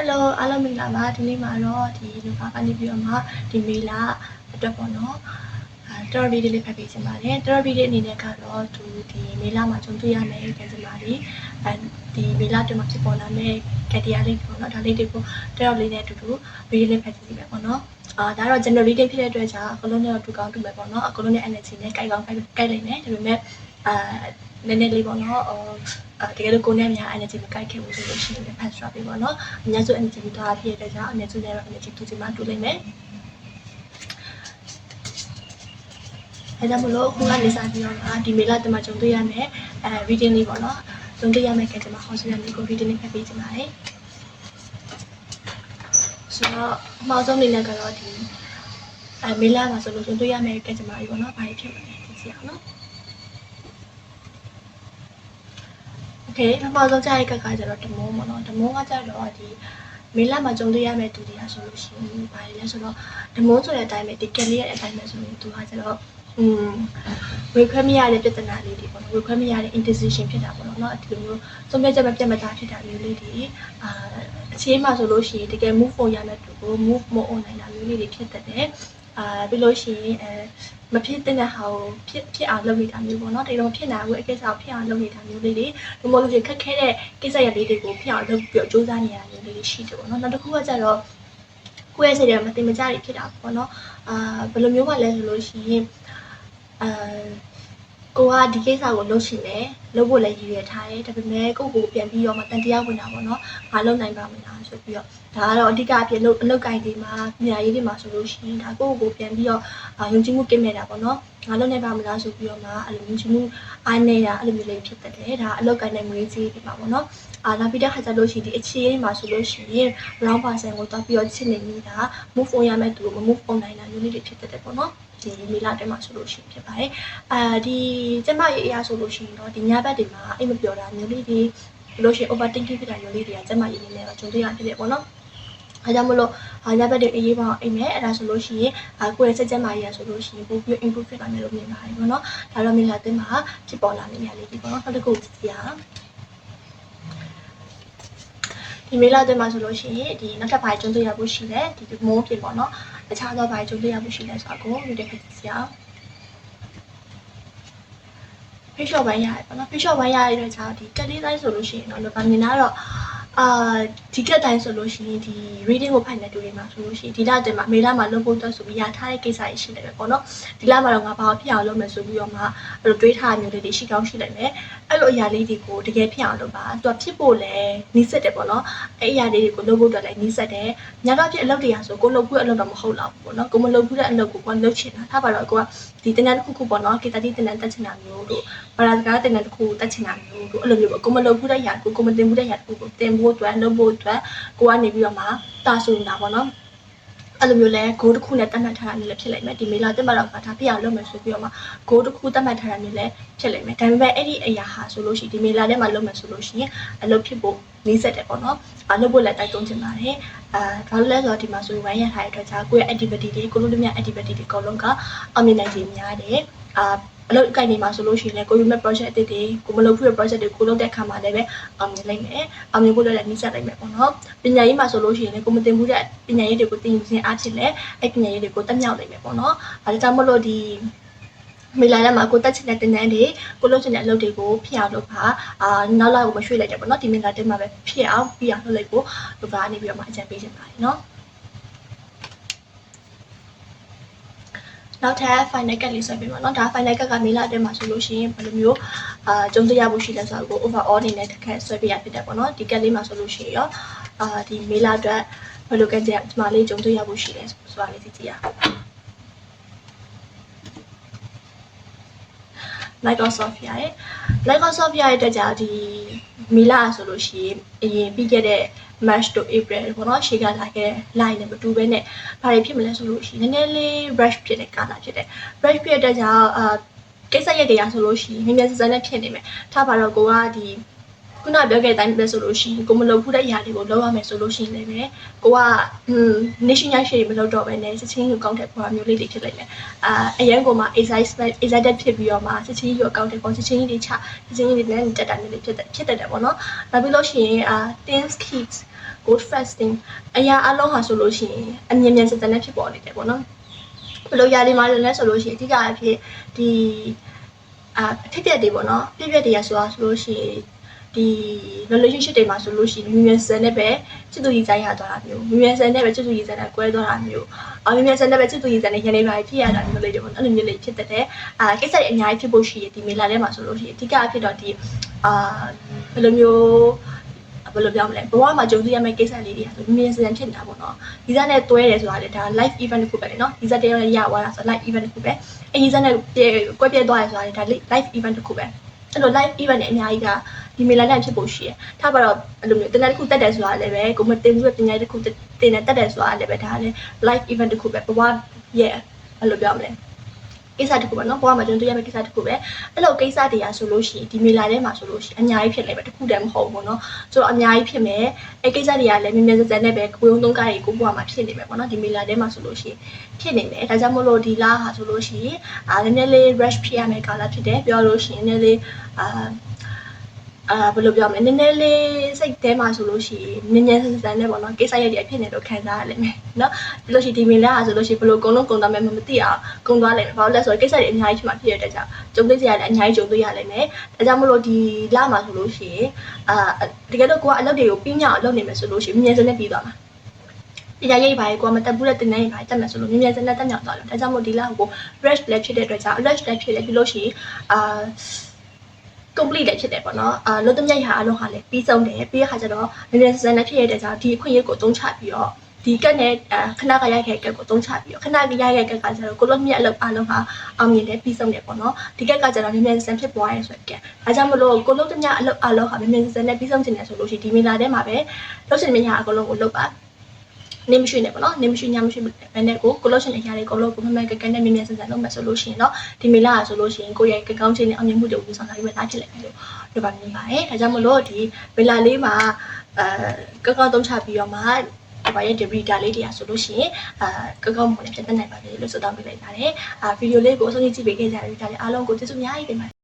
Hello အားလုံးမင်္ဂလာပါဒီနေ့မှာတော့ဒီလူပါကနေပြီးတော့မှဒီမေလာအတွက်ပေါ့နော်အဲတော်ဗီဒီလေးဖတ်ပေးချင်ပါတယ်တော်ဗီဒီအနေနဲ့ကတော့သူဒီမေလာမှာကြုံတွေ့ရမယ့်ကံစမာတွေအဲဒီမေလာတွေမှာဖြစ်ပေါ်လာမယ့်ကတည်းကလေးပေါ့နော်ဒါလေးတွေကိုတော်လေးနဲ့အတူတူဗီဒီလေးဖတ်ကြည့်မယ်ပေါ့နော်အာဒါတော့ general reading ဖြစ်တဲ့အတွက်ကြောင့်အကလုံးနဲ့တူကောင်းတူမယ်ပေါ့နော်အကလုံးနဲ့ energy နဲ့ကြိုက်ကောင်းကြိုက်ကြိုက်နိုင်တယ်ဒါပေမဲ့အာနည်းနည်းလေးပေါ့နော်ဟို အဲတကယ်လို့ကိုယ်နဲ့များ energy မကြိုက်ခဲ့ဘူးဆိုလို့ရှိရင်လည်း pass drop ပေးပေါ့နော်အများစု energy တူတာဖြစ်တဲ့ကြောင့်အများစုလည်း energy တူချင်မှတူလိမ့်မယ်အဲဒါမလို့ခုကနေစပြီးတော့ဒီမေလာတမကြုံတွေ့ရမယ်အဲ reading လေးပေါ့နော်ကြုံတွေ့ရမယ်ကဲကျွန်မဟောစရလေးကို reading လေးဖတ်ပေးချင်ပါတယ်ဆိုတော့အမှောင်ဆုံးအနေနဲ့ကတော့ဒီအဲမေလာမှာဆိုလို့ကြုံတွေ့ရမယ်ကဲကျွန်မကြီးပေါ့နော်ဘာဖြစ်မလဲသိစီအောင်နော် โอเคပထမဆုံးကြားရကကကျတော့တမုံပေါ့နော်တမုံကကျတော့ဒီမေလမှာကြုံတွေ့ရမယ့်သူတွေကဆိုလို့ရှိရင်ဘာလဲဆိုတော့တမုံဆိုတဲ့အတိုင်းပဲဒီကက်လေးရဲ့အတိုင်းပဲဆိုရင်သူကကျတော့อืมဝေခွဲမရတဲ့ပြဿနာလေးတွေပေါ့နော်ဝေခွဲမရတဲ့ indecision ဖြစ်တာပေါ့နော်เนาะဒီလိုမျိုးသုံးပြချက်မပြတ်မသားဖြစ်တာမျိုးလေးတွေအာအခြေမှာဆိုလို့ရှိရင်တကယ် move on ရမယ့်သူကို move မ on နိုင်တာမျိုးလေးတွေဖြစ်တတ်တယ်အာပြီးလို့ရှိရင်အဲ မဖြစ်တဲ့ဟာကိုဖြစ်ဖြစ်အောင်လုပ်နေတာမျိုးပေါ့နော်ဒီလိုဖြစ်နိုင်ဘူးအကိစ္စကိုဖြစ်အောင်လုပ်နေတာမျိုးလေးတွေဒီမိုလိုချင်ခက်ခဲတဲ့ကိစ္စရလေးတွေကိုဖြစ်အောင်လုပ်ပြီးတော့စူးစမ်းနေရမျိုးလေးတွေရှိတယ်ပေါ့နော်နောက်တစ်ခုကကျတော့ကိုယ့်ရဲ့စိတ်ထဲမှာမတင်မကြတွေဖြစ်တာပေါ့နော်အာဘယ်လိုမျိုးမှလဲဆိုလို့ရှိရင်အာ ကိုကဒီကိစ္စကိုလုပ်ရှင်တယ်လုပ်ဖို့လည်းရည်ရွယ်ထားတယ်ဒါပေမဲ့ကိုယ့်ကိုပြန်ပြီးတော့မှတန်တရားဝင်တာပေါ့နော်မလုပ်နိုင်ပါမလားဆိုပြီးတော့ဒါကတော့အဓိကအဖြစ်လို့အလုပ်ကိုင်တွေမှာပညာရေးတွေမှာဆိုလို့ရှိရင်ဒါကိုယ့်ကိုပြန်ပြီးတော့အာယုံကြည်မှုကင်းမဲ့တာပေါ့နော် ငါလုပ်နိုင်ပါမလားဆိုပြီးတော့မှအဲ့လိုယုံကြည်မှုအားနေတာအဲ့လိုမျိုးလေးဖြစ်တတ်တယ်ဒါအလုပ်ကိုင်တဲ့ငွေကြေးတွေပါပေါ့နော်အာလာပြီးတဲ့ခါကျလို့ရှိရင်ဒီအခြေအနေမှာဆိုလို့ရှိရင် brown person ကိုတော့ပြီးတော့ချစ်နေမိတာ move on ရမယ့်သူကို move on နိုင်တာမျိုးလေးတွေဖြစ်တတ်တယ်ပေါ့နော်ဒီမီလာတဲမှာဆိုလို့ရှိရင်ဖြစ်ပါတယ်အာဒီကျမရဲ့အရာဆိုလို့ရှိရင်တော့ဒီညဘက်တွေမှာအိတ်မပြောတာမျိုးလေးတွေလို့ရှိရင် overthinking ဖြစ်တာမျိုးလေးတွေကကျမရဲ့အနေနဲ့တော့ကြုံတွေ့ရဖြစ်တယ်ပေါ့နော် အဲကြောင့်မလို့အာညဘက်တွေအေးပါအောင်အိမ်မယ်အဲ့ဒါဆိုလို့ရှိရင်အာကိုယ့်ရဲ့စက်ချက်မာကြီးရဆိုလို့ရှိရင်ပိုပြီး improve ဖြစ်လာမယ်လို့မြင်ပါတယ်ပေါ့နော်ဒါတော့မီလာတဲမှာဖြစ်ပေါ်လာမယ့်နေရာလေးဒီပေါ့နော်နောက်တစ်ခုကြည့်ရအောင်ဒီမေလာတဲမှာဆိုလို့ရှိရင်ဒီနောက်ထပ်ပိုင်းကျုံတွေ့ရဖို့ရှိတယ်ဒီမိုးဖြစ်ပေါ့နော်တခြားသောပိုင်းကျုံတွေ့ရဖို့ရှိတယ်ဆိုတော့ကိုဒီတစ်ခါကြည့်ရအောင်ဖိတ်လျှော့ပိုင်းရတယ်ပေါ့နော်ဖိတ်လျှော့ပိုင်းရတဲ့အတွက်ကြောင့်ဒီကက်လေးတိုင်းဆိုလို့ရှိရင်တော့လောကမြင်တာတော့ အာဒီကက်တိုင်းဆိုလို့ရှိရင်ဒီ reading ကိုဖတ်နေတူတွေမှာဆိုလို့ရှိရင်ဒီလတင်မှာမေလမှာလုပ်ဖို့အတွက်ဆိုပြီးရထားတဲ့ကိစ္စတွေရှိတယ်ပဲပေါ့နော်ဒီလမှာတော့ငါဘာဖြစ်အောင်လုပ်မယ်ဆိုပြီးတော့မှအဲ့လိုတွေးထားမျိုးလေးတွေရှိကောင်းရှိနိုင်မယ်အဲ့လိုအရာလေးတွေကိုတကယ်ဖြစ်အောင်လုပ်ပါသူကဖြစ်ဖို့လဲနီးစက်တယ်ပေါ့နော်အဲ့အရာလေးတွေကိုလုပ်ဖို့အတွက်လည်းနီးစက်တယ်ညတော့ဖြစ်အလုပ်တွေရာဆိုကိုလုပ်ဖို့အလုပ်တော့မဟုတ်တော့ဘူးပေါ့နော်ကိုမလုပ်ဘူးတဲ့အလုပ်ကိုကိုလုပ်ချင်တာထားပါတော့ကိုကဒီတင်တန်းတစ်ခုခုပေါ့နော်ကေတာတီတင်တန်းတက်ချင်တာမျိုးတို့ ဘာသာစကားတင်တဲ့တစ်ခုကိုတက်ချင်တာမျိုးတို့အဲ့လိုမျိုးပေါ့ကိုမလုပ်ဘူးတဲ့ຢာကိုကိုမတင်ဘူးတဲ့ຢာတစ်ခုကိုတင်ဖို့အတွက်လုပ်ဖို့အတွက်ကိုကနေပြီးတော့မှတာဆူနေတာပေါ့နော်အဲ့လိုမျိုးလဲ goal တစ်ခုနဲ့တတ်မှတ်ထားတာမျိုးလည်းဖြစ်လိမ့်မယ်ဒီမေလာတက်မှတ်တော့ဒါပြအောင်လုပ်မယ်ဆိုပြီးတော့မှ goal တစ်ခုတတ်မှတ်ထားတာမျိုးလည်းဖြစ်လိမ့်မယ်ဒါပေမဲ့အဲ့ဒီအရာဟာဆိုလို့ရှိရင်ဒီမေလာထဲမှာလုပ်မယ်ဆိုလို့ရှိရင်အလုပ်ဖြစ်ဖို့နေစက်တယ်ပေါ့နော်အလုပ်ဖို့လည်းတိုက်တွန်းချင်ပါတယ်အာဘာလို့လဲဆိုတော့ဒီမှာဆိုရင်ဝိုင်းရထားတဲ့အတွက်ကြာကိုယ့်ရဲ့ activity တွေကိုလိုလိုမြ activity တွေအကုန်လုံးကအမြင်နိုင်ခြင်းများတယ်အာ အလုပ်အကိုင်နေမှာဆိုလို့ရှိရင်လည်းကိုယူမဲ့ project အသစ်တွေကိုမလုပ်ဘူးတဲ့ project တွေကိုလုပ်တဲ့အခါမှာလည်းပဲအောင်မြင်နိုင်မယ်အောင်မြင်ဖို့လည်းနှိစက်နိုင်မယ်ပေါ့နော်ပညာရေးမှာဆိုလို့ရှိရင်လည်းကိုမတင်ဘူးတဲ့ပညာရေးတွေကိုသင်ယူခြင်းအားဖြင့်လည်းအဲ့ပညာရေးတွေကိုတက်မြောက်နိုင်မယ်ပေါ့နော်အဲဒါကြောင့်မလို့ဒီမေလာထဲမှာကိုတက်ချင်တဲ့တင်တန်းတွေကိုလုပ်ချင်တဲ့အလုပ်တွေကိုဖြစ်အောင်လုပ်ပါအာနောက်လာကိုမရွှေ့လိုက်တယ်ပေါ့နော်ဒီမေလာထဲမှာပဲဖြစ်အောင်ပြီးအောင်လုပ်လိုက်ဖို့လူကနေပြီးတော့မှအကြံပေးချင်ပါတယ်နော် နောက်ထပ် final cut လေးဆွဲပေးပါเนาะဒါ final cut ကမေလအတွင်းမှာဆိုလို့ရှိရင်ဘယ်လိုမျိုးအာကျုံးတရားမှုရှိလဲဆိုတော့ကို overall အနေနဲ့တစ်ခက်ဆွဲပေးရဖြစ်တယ်ပေါ့เนาะဒီ cut လေးမှာဆိုလို့ရှိရင်ရောအာဒီမေလအတွက်ဘယ်လို cut ကြဒီမှာလေးကျုံးတရားမှုရှိလဲဆိုတာလေးသိကြည့်ရအောင် Microsoft ရရဲ့ Microsoft ရရဲ့အတွက်ကြာဒီမေလဆိုလို့ရှိရင်အရင်ပြီးခဲ့တဲ့ March to April ပေါ့နော်ရှေ့ကလာခဲ့တဲ့ line နဲ့မတူဘဲနဲ့ဘာတွေဖြစ်မလဲဆိုလို့ရှိရင်နည်းနည်းလေး rush ဖြစ်တဲ့ကာလဖြစ်တယ် rush ဖြစ်တဲ့ကြောင့်အာကိစ္စရက်တရားဆိုလို့ရှိရင်မြင်မြန်စစနဲ့ဖြစ်နေမယ်ထားပါတော့ကိုကဒီ ခုနပြောခဲ့တဲ့အတိုင်းပဲဆိုလို့ရှိရင်ကိုမလုပ်ဘူးတဲ့အရာတွေကိုလုပ်ရမယ်ဆိုလို့ရှိရင်လည်းပဲကိုကอืม nation ရှိမလုပ်တော့ဘဲနဲ့စချင်းကိုကောင်းတဲ့ပေါ်မျိုးလေးတွေဖြစ်လိုက်တယ်အာအရန်ကိုမှ excited excited ဖြစ်ပြီးတော့မှစချင်းကိုကောင်းတဲ့ပေါ်စချင်းတွေချစချင်းတွေနဲ့တက်တာမျိုးတွေဖြစ်တယ်ဖြစ်တတ်တယ်ပေါ့နော်နောက်ပြီးလို့ရှိရင်အာ teens kids က gold fasting အရာအလုံးဟာဆိုလို့ရှိရင်အမြင်မြန်စစနဲ့ဖြစ်ပေါ်နေတယ်ပေါ့နော်ဘယ်လိုရာဒီမှာလဲဆိုလို့ရှိရင်အဓိကအဖြစ်ဒီအာအဖြစ်အပျက်တွေပေါ့နော်ပြည့်ပြည့်တွေကဆိုတာဆိုလို့ရှိရင် ဒီ relationship တွေမှာဆိုလို့ရှိရင်မြင်မြန်စနဲ့ပဲချစ်သူကြီးဆိုင်ရသွားတာမျိုးမြင်မြန်စနဲ့ပဲချစ်သူကြီးဆိုင်နဲ့ကွဲသွားတာမျိုးအာမြင်မြန်စနဲ့ပဲချစ်သူကြီးဆိုင်နဲ့ရန်နေပါဖြစ်ရတာမျိုးလေးတွေပေါ့နော်အဲ့လိုမျိုးလေးဖြစ်တဲ့အာကိစ္စတွေအများကြီးဖြစ်ဖို့ရှိရဒီမေလာထဲမှာဆိုလို့ရှိရင်အဓိကအဖြစ်တော့ဒီအာဘယ်လိုမျိုးဘယ်လိုပြောမလဲဘဝမှာကြုံတွေ့ရမယ့်ကိစ္စလေးတွေဆိုမြင်မြန်စံဖြစ်နေတာပေါ့နော်ဒီစားနဲ့တွဲတယ်ဆိုတာလေဒါ live event တစ်ခုပဲလေနော်ဒီစားတရားရရသွားတာဆို live event တစ်ခုပဲအဲဒီစားနဲ့ကွက်ပြဲသွားတယ်ဆိုတာလေဒါ live event တစ်ခုပဲအဲ့လို live event နဲ့အများကြီးက ဒီမေလာနဲ့ဖြစ်ဖို့ရှိရ။ထားပါတော့အဲ့လိုမျိုးတင်တဲ့တစ်ခုတက်တယ်ဆိုတာလည်းပဲကိုမတင်ဘူးတင်တဲ့တစ်ခုတင်တဲ့တက်တယ်ဆိုတာလည်းပဲဒါလည်း live event တစ်ခုပဲဘဝရဲ့အဲ့လိုပြောမလဲ။ကိစ္စတစ်ခုပဲเนาะဘဝမှာကျွန်တော်တွေ့ရမယ့်ကိစ္စတစ်ခုပဲအဲ့လိုကိစ္စတွေကဆိုလို့ရှိရင်ဒီမေလာထဲမှာဆိုလို့ရှိရင်အများကြီးဖြစ်လိမ့်မယ်တစ်ခုတည်းမဟုတ်ဘူးเนาะဆိုတော့အများကြီးဖြစ်မယ်အဲ့ကိစ္စတွေကလည်းမြင်မြင်စစနဲ့ပဲကိုယုံသုံးကားကြီးကိုဘဝမှာဖြစ်နေမယ်ပေါ့เนาะဒီမေလာထဲမှာဆိုလို့ရှိရင်ဖြစ်နေမယ်ဒါကြောင့်မို့လို့ဒီလားဟာဆိုလို့ရှိရင်အာနည်းနည်းလေး rush ဖြစ်ရမယ်ကာလဖြစ်တယ်ပြောလို့ရှိရင်နည်းနည်းလေးအာ အာဘယ်လိုပြောမလဲနည်းနည်းလေးစိတ်ထဲမှာဆိုလို့ရှိရင်ညဉ့်ညဉ့်ဆန်ဆန်နဲ့ပေါ့နော်ကိစ္စရက်တွေဖြစ်နေလို့ခံစားရလိမ့်မယ်နော်ပြီးလို့ရှိရင်ဒီမီလာဆိုလို့ရှိရင်ဘယ်လိုကုံလုံးကုံသွားမယ်မသိအောင်ကုံသွားလိမ့်မယ်ဘာလို့လဲဆိုတော့ကိစ္စတွေအများကြီးဖြစ်မှာဖြစ်ရတဲ့ကြောင့်ကြုံတွေ့စရာလည်းအများကြီးကြုံတွေ့ရလိမ့်မယ်ဒါကြောင့်မလို့ဒီလမှာဆိုလို့ရှိရင်အာတကယ်တော့ကိုကအလုပ်တွေကိုပြီးညအောင်လုပ်နေမယ်ဆိုလို့ရှိရင်မြင်စနဲ့ပြီးသွားမှာတရားရိပ်ပါရေကိုမတက်ဘူးတဲ့တင်နေပါတက်မယ်ဆိုလို့မြင်မြင်စနဲ့တက်မြောက်သွားလို့ဒါကြောင့်မို့ဒီလကို rush လည်းဖြစ်တဲ့အတွက်ကြောင့် rush လည်းဖြစ်လေပြီးလို့ရှိရင်အာ complete လည်းဖြစ်တယ်ပေါ့နော်အာလို့တမြိုက်ဟာအလုံးဟာလည်းပြီးဆုံးတယ်ပြီးရခါကျတော့နည်းနည်းစစနဲ့ဖြစ်ရတဲ့ကြောင့်ဒီအခွင့်အရေးကိုသုံးချပြီးတော့ဒီကက်နဲ့အာခဏကရိုက်ခဲ့ကက်ကိုသုံးချပြီးတော့ခဏကရိုက်ခဲ့ကက်ကကျတော့ကိုလိုမြက်အလုပ်အလုံးဟာအောင်မြင်တယ်ပြီးဆုံးတယ်ပေါ့နော်ဒီကက်ကကျတော့နည်းနည်းစစဖြစ်သွားရဲဆိုတဲ့ကက်ဒါကြောင့်မလို့ကိုလိုတမြိုက်အလုပ်အလုံးဟာနည်းနည်းစစနဲ့ပြီးဆုံးချင်တယ်ဆိုလို့ရှိရင်ဒီမီလာထဲမှာပဲလုပ်ချင်မြညာအကုန်လုံးကိုလုပ်ပါ နေမရှိနဲ့ပေါ့နော်နေမရှိညမရှိဘယ်နဲ့ကိုကိုလို့ရှင်အရာတွေကိုလို့ကိုမမကကနဲ့မြင်မြင်ဆန်ဆန်လုပ်မှဆိုလို့ရှိရင်တော့ဒီမေလာဆိုလို့ရှိရင်ကိုရဲ့ကကောင်းချင်းနဲ့အောင်မြင်မှုတွေကိုဆောင်ဆောင်ပြီးမှလာဖြစ်လိမ့်မယ်လို့ပြောပါမြင်ပါတယ်ဒါကြောင့်မလို့ဒီမေလာလေးမှာအဲကောကောသုံးချပြီးတော့မှဒီပါရဲ့ debris လေးတွေကဆိုလို့ရှိရင်အာကောကောမွန်နဲ့ဖြစ်တဲ့နိုင်ပါလေလို့ဆိုတော့ပြလိုက်ပါတယ်အာဗီဒီယိုလေးကိုအဆုံးထိကြည့်ပေးခဲ့ကြတဲ့ဒါလေးအားလုံးကိုကျေးဇူးအများကြီးတင်ပါတယ်